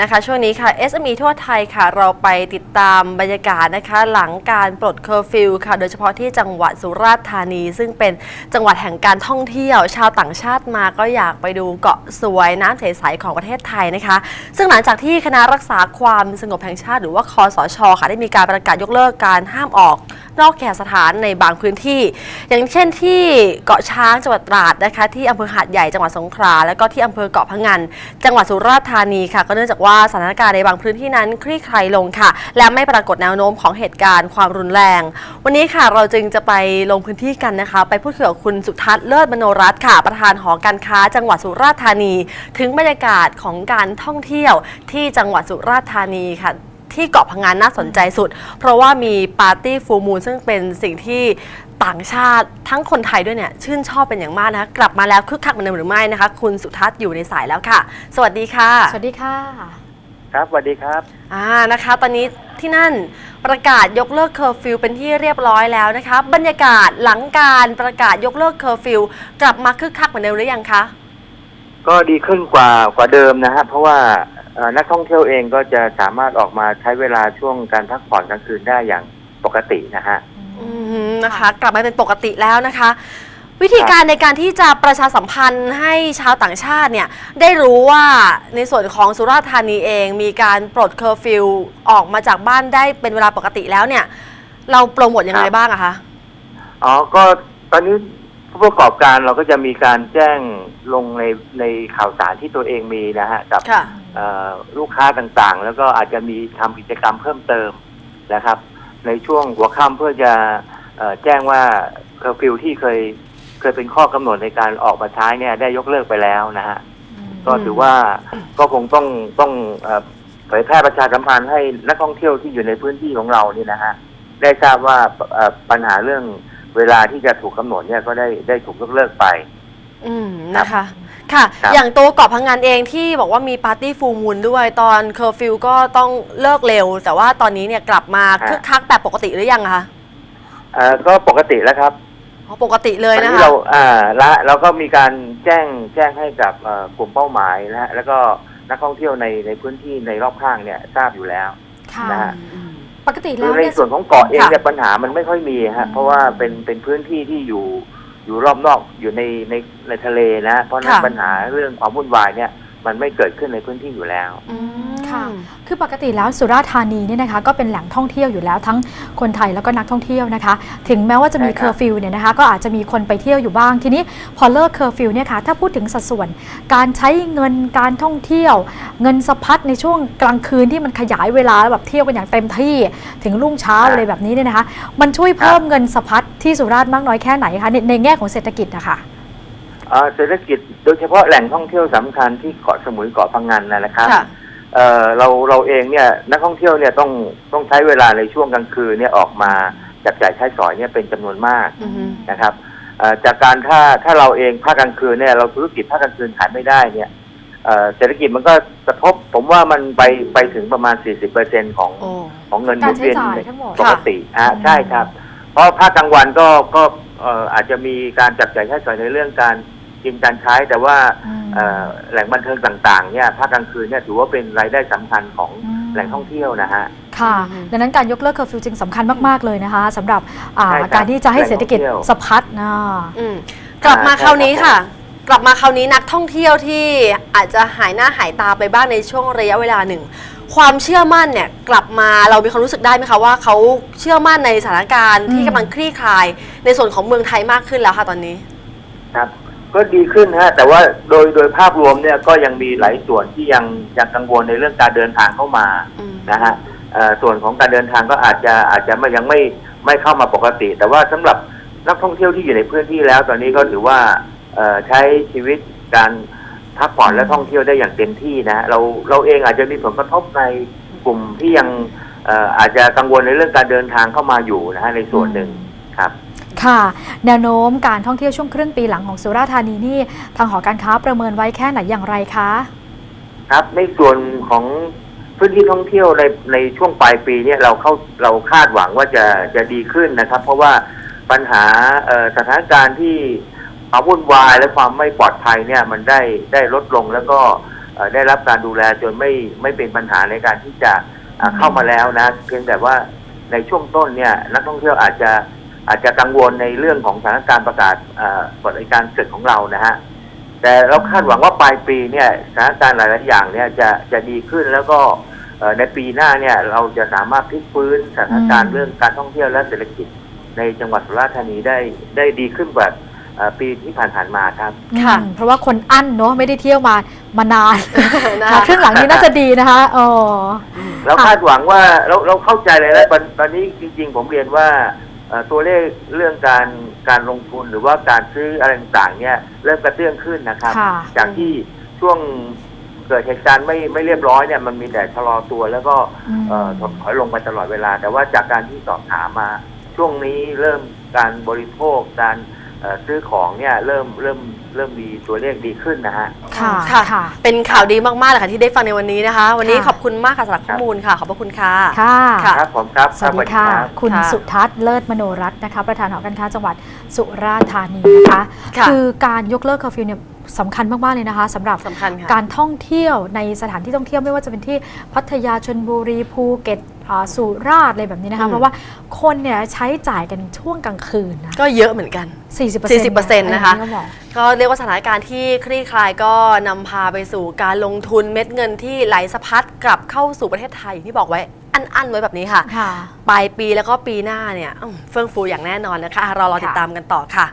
นะคะ ช่วงนี้ค่ะ SME ทั่วไทยค่ะ เราไปติดตามบรรยากาศนะคะ หลังการปลดเคอร์ฟิวค่ะ โดยเฉพาะที่จังหวัดสุราษฎร์ธานี ซึ่งเป็นจังหวัดแห่งการท่องเที่ยว ชาวต่างชาติมาก็อยากไปดูเกาะสวยน้ำใสๆของประเทศไทยนะคะ ซึ่งหลังจากที่คณะรักษาความสงบแห่งชาติ หรือว่าคอสชค่ะได้มีการประกาศยกเลิกการห้ามออกนอกแขกสถานในบางพื้นที่ อย่างเช่นที่เกาะช้างจังหวัดตราดนะคะ ที่อำเภอหาดใหญ่จังหวัดสงขลาแล้วก็ที่อำเภอเกาะพะงันจังหวัดสุราษฎร์ธานีค่ะก็เนื่องจากว่า่าสถานการณ์ในบางพื้นที่นั้นคลี่คลายลงค่ะ และไม่ปรากฏแนวโน้มของเหตุการณ์ความรุนแรง วันนี้ค่ะเราจึงจะไปลงพื้นที่กันนะคะ ไปพูดคุยกับคุณสุทัศน์เลิศมโนรัตน์ค่ะ ประธานหอการค้า จังหวัดสุราษฎร์ธานี ถึงบรรยากาศของการท่องเที่ยวที่จังหวัดสุราษฎร์ธานีค่ะที่เกาะพังงานน่าสนใจสุด เพราะว่ามีปาร์ตี้ฟูมูลซึ่งเป็นสิ่งที่ต่างชาติทั้งคนไทยด้วยเนี่ยชื่นชอบเป็นอย่างมากนะคะกลับมาแล้วคึกคักเหมือนเดิมหรือไม่นะคะ คุณสุทัศน์อยู่ในสายแล้วค่ะ สวัสดีค่ะ สวัสดีค่ะ ครับสวัสดีครับ อ่านะคะ ตอนนี้ที่นั่นประกาศยกเลิกเคอร์ฟิวเป็นที่เรียบร้อยแล้วนะคะ บรรยากาศหลังการประกาศยกเลิกเคอร์ฟิวกลับมาคึกคักเหมือนเดิมหรือยังคะ ก็ดีขึ้นกว่ากว่าเดิมนะฮะเพราะว่าเอ่อนักท่องเที่ยวเองก็จะสามารถออกมาใช้เวลาช่วงการพักผ่อนกลางคืนได้อย่างปกตินะฮะ อืมนะคะ กลับมาเป็นปกติแล้วนะคะ วิธีการในการที่จะประชาสัมพันธ์ให้ชาวต่างชาติเนี่ยได้รู้ว่าในส่วนของสุราษฎร์ธานีเองมีการปลดเคอร์ฟิวออกมาจากบ้านได้เป็นเวลาปกติแล้วเนี่ย เราโปรโมทยังไงครับบ้างอะคะอ๋อก็ตอนนี้ผู้ประกอบการเราก็จะมีการแจ้งลงในในข่าวสารที่ตัวเองมีนะฮะกับค่ะเอ่อลูกค้าต่างๆ แล้วก็อาจจะมีทำกิจกรรมเพิ่มเติมนะครับ ในช่วงหัวค่ำเพื่อจะเอ่อแจ้งว่าเคอร์ฟิวที่เคย เคยเป็นข้อกำหนดในการออกมาใช้เนี่ย ได้ยกเลิกไปแล้วนะฮะก็ถือว่าก็คงต้องต้องเอ่อเผยแพร่ประชาสัมพันธ์ให้นักท่องเที่ยวที่อยู่ในพื้นที่ของเรานี่นะฮะได้ทราบว่าเอ่อปัญหาเรื่องเวลาที่จะถูกกำหนดเนี่ยก็ได้ได้ถูกยกเลิกไป อืมนะคะ ค่ะครับอย่างตัวเกาะพังงานเองที่บอกว่ามีปาร์ตี้ฟูลมูลด้วยตอนเคอร์ฟิวก็ต้องเลิกเร็ว แต่ว่าตอนนี้เนี่ยกลับมาคึกคักแบบปกติหรือยังคะเอ่อก็ปกติแล้วครับ อ๋อปกติเลยตอนนะนี้คะ เราอ่าละเราก็มีการแจ้งแจ้งให้กับเอ่อกลุ่มเป้าหมายนะฮะแล้วก็นักท่องเที่ยวในในพื้นที่ในรอบข้างเนี่ยทราบอยู่แล้ว ค่ะ นะฮะอืมปกติคืแล้อวในเนี่ย ส่วนของเกาะเองค่ะเนี่ยปัญหามันไม่ค่อยมีฮะเพราะว่าเป็นเป็นพื้นที่ที่อยู่อยู่รอบนอกอยู่ในในในทะเลนะ เพราะฉะนั้นค่ะ ปัญหาเรื่องความวุ่นวายเนี่ยมันไม่เกิดขึ้นในพื้นที่อยู่แล้ว อืม ค่ะ คือปกติแล้วสุราษฎร์ธานีเนี่ยนะคะก็เป็นแหล่งท่องเที่ยวอยู่แล้วทั้งคนไทยแล้วก็นักท่องเที่ยวนะคะ ถึงแม้ว่าจะมีใช่ครับเคอร์ฟิวเนี่ยนะคะก็อาจจะมีคนไปเที่ยวอยู่บ้าง ทีนี้พอเลิกเคอร์ฟิวเนี่ยค่ะถ้าพูดถึงสัดส่วน การใช้เงินการท่องเที่ยว เงินสะพัดในช่วงกลางคืนที่มันขยายเวลาแล้วแบบเที่ยวกันอย่างเต็มที่ ถึงรุ่งเช้าอะไรแบบนี้เนี่ยนะคะ มันช่วยเพิ่มเงินสะพัดที่สุราษฎร์มากน้อยแค่ไหนคะในในแง่ของเศรษฐกิจนะคะอ่าเศรษฐกิจโดยเฉพาะแหล่งท่องเที่ยวสำคัญที่เกาะสมุยเกาะพังงานนะนะครับค่ะ เอ่อเราเราเองเนี่ยนักท่องเที่ยวเนี่ยต้องต้องใช้เวลาในช่วงกลางคืนเนี่ยออกมาจับจ่ายใช้สอยเนี่ยเป็นจำนวนมากอืมนะครับเอ่อจากการถ้าถ้าเราเองภาคกลางคืนเนี่ยเราธุรกิจภาคกลางคืนขายไม่ได้เนี่ยเอ่อเศรษฐกิจมันก็กระทบผมว่ามันไปไปถึงประมาณ 40%ของโอ้ ของเงินหมุนเวียนการใช้จ่ายทั้งหมด ปกติอะค่ะใช่ครับ เพราะภาคกลางวันก็ก็เอ่ออาจจะมีการจับจ่ายใช้สอยในเรื่องการ กินการใช้แต่ว่าอืม เอ่อแหล่งบันเทิงต่างๆเนี่ยภาคกลางคืนเนี่ยถือว่าเป็นรายได้สำคัญของอืม แหล่งท่องเที่ยวนะฮะ ค่ะ อืม ดังนั้นการยกเลิกเคอร์ฟิวจึงสำคัญมาก ๆ เลยนะคะสำหรับอ่าใช่ครับการที่จะให้เศรษฐกิจแหล่งท่องเที่ยว สะพัดนะ อืมกลับมาอ่าคราวนี้ใช่ค่ะครับกลับมาคราวนี้นักท่องเที่ยวที่อาจจะหายหน้าหายตาไปบ้างในช่วงระยะเวลาหนึ่ง ความเชื่อมั่นเนี่ยกลับมาเรามีความรู้สึกได้ไหมคะว่าเขาเชื่อมั่นในสถานการณ์ที่อืม กำลังคลี่คลาย ในส่วนของเมืองไทยมากขึ้นแล้วค่ะตอนนี้ ครับ ก็ดีขึ้นฮะแต่ว่าโดยโดยภาพรวมเนี่ยก็ยังมีหลายส่วนที่ยังยังกังวลในเรื่องการเดินทางเข้ามาอืม นะฮะเอ่อส่วนของการเดินทางก็อาจจะอาจจะไม่ยังไม่ไม่เข้ามาปกติ แต่ว่าสำหรับนักท่องเที่ยวที่อยู่ในพื้นที่แล้ว ตอนนี้ก็ถือว่าเอ่อใช้ชีวิตการพักผ่อนและท่องเที่ยวได้อย่างเต็มที่นะฮะเราเราเองอาจจะมีผลกระทบในกลุ่มที่ยังเอ่ออาจจะกังวลในเรื่องการเดินทางเข้ามาอยู่นะฮะในส่วนหนึ่งครับ ค่ะแนวโน้มการท่องเที่ยวช่วงครึ่งปีหลังของสุราษฎร์ธานีนี่ทางหอการค้าประเมินไว้แค่ไหนอย่างไรคะครับในส่วนของพื้นที่ท่องเที่ยวในในช่วงปลายปีเนี่ยเราเข้าเราคาดหวังว่าจะจะดีขึ้นนะครับ เพราะว่าปัญหาสถานการณ์ที่ความวุ่นวายและความไม่ปลอดภัยเนี่ยมันได้ได้ลดลงแล้วก็ได้รับการดูแลจนไม่ไม่เป็นปัญหาในการที่จะเข้ามาแล้วนะ เพียงแต่ว่าในช่วงต้นเนี่ยนักท่องเที่ยวอาจจะ อาจจะกังวลในเรื่องของสถานการณ์ประกาศเอ่อกฎอัยการศึกของเรานะฮะแต่เราคาดหวังว่าปลายปีเนี่ยสถานการณ์หลายๆอย่างเนี่ยจะจะดีขึ้นแล้วก็เอ่อในปีหน้าเนี่ยเราจะสามารถพลิกฟื้นสถานการณ์อืมเรื่องการท่องเที่ยวและเศรษฐกิจในจังหวัดสุราษฎร์ธานีได้ได้ดีขึ้นกว่าเอ่อปีที่ผ่านๆมาครับ ค่ะอืมเพราะว่าคนอั้นเนาะไม่ได้เที่ยวมามานานนะค่ะคะครึ่งหลังนี้น่าจะดีนะคะอ๋อเราค่ะคาดหวังว่าเราเราเข้าใจเลยแล้วตอนตอนนี้จริง ๆ ผมเรียนว่าเอ่อ ตัวเลขเรื่องการการลงทุนหรือว่าการซื้ออะไรต่างๆเนี่ยเริ่มกระเตื้องขึ้นนะครับ ค่ะ จากที่ช่วงเกิดเหตุการณ์ไม่ไม่เรียบร้อยเนี่ยมันมีแต่ชะลอตัวแล้วก็อืม เอ่อถดถอยลงไปตลอดเวลา แต่ว่าจากการที่สอบถามมา ช่วงนี้เริ่มการบริโภคการ เอ่อซื้อของเนี่ยเริ่มเริ่มเริ่มมีตัวเลขดีขึ้นนะฮะ ค่ะ ค่ะ ค่ะ เป็นข่าวดีมากๆเลยค่ะที่ได้ฟังในวันนี้นะคะ วันนี้ค่ะ ขอบคุณมากค่ะสำหรับข้อมูลค่ะ ขอบพระคุณค่ะ ค่ะ ค่ะ ครับผมครับสวัสดีค่ะ รับ คุณค่ะสุทัศน์เลิศมโนรัตน์นะคะ ประธานหอการค้าจังหวัดสุราษฎร์ธานีนะคะค่ะ อการยกเลิกเคอร์ฟิวเนี่ย สำคัญมากๆเลยนะคะสำหรับสำคัญค่ะการท่องเที่ยวในสถานที่ท่องเที่ยวไม่ว่าจะเป็นที่พัทยาชนบุรีภูเก็ตอ่าสุราษฎร์อะไรแบบนี้นะอืคะมเพราะว่าคนเนี่ยใช้จ่ายกันช่วงกลางคืนนะก็เยอะเหมือนกัน 40% 40%นะคะอัก็บอกก็เรียกว่าสถานการณ์ที่คลี่คลายก็นำพาไปสู่การลงทุนเม็ดเงินที่ไหลสะพัดกลับเข้าสู่ประเทศไทยอย่างที่บอกไว้อันๆไว้แบบนี้ค่ะค่ะปลายปีแล้วก็ปีหน้าเนี่ยอืมเฟื่องฟูอย่างแน่นอนนะคะ เรารอติดตามกันต่อค่ะ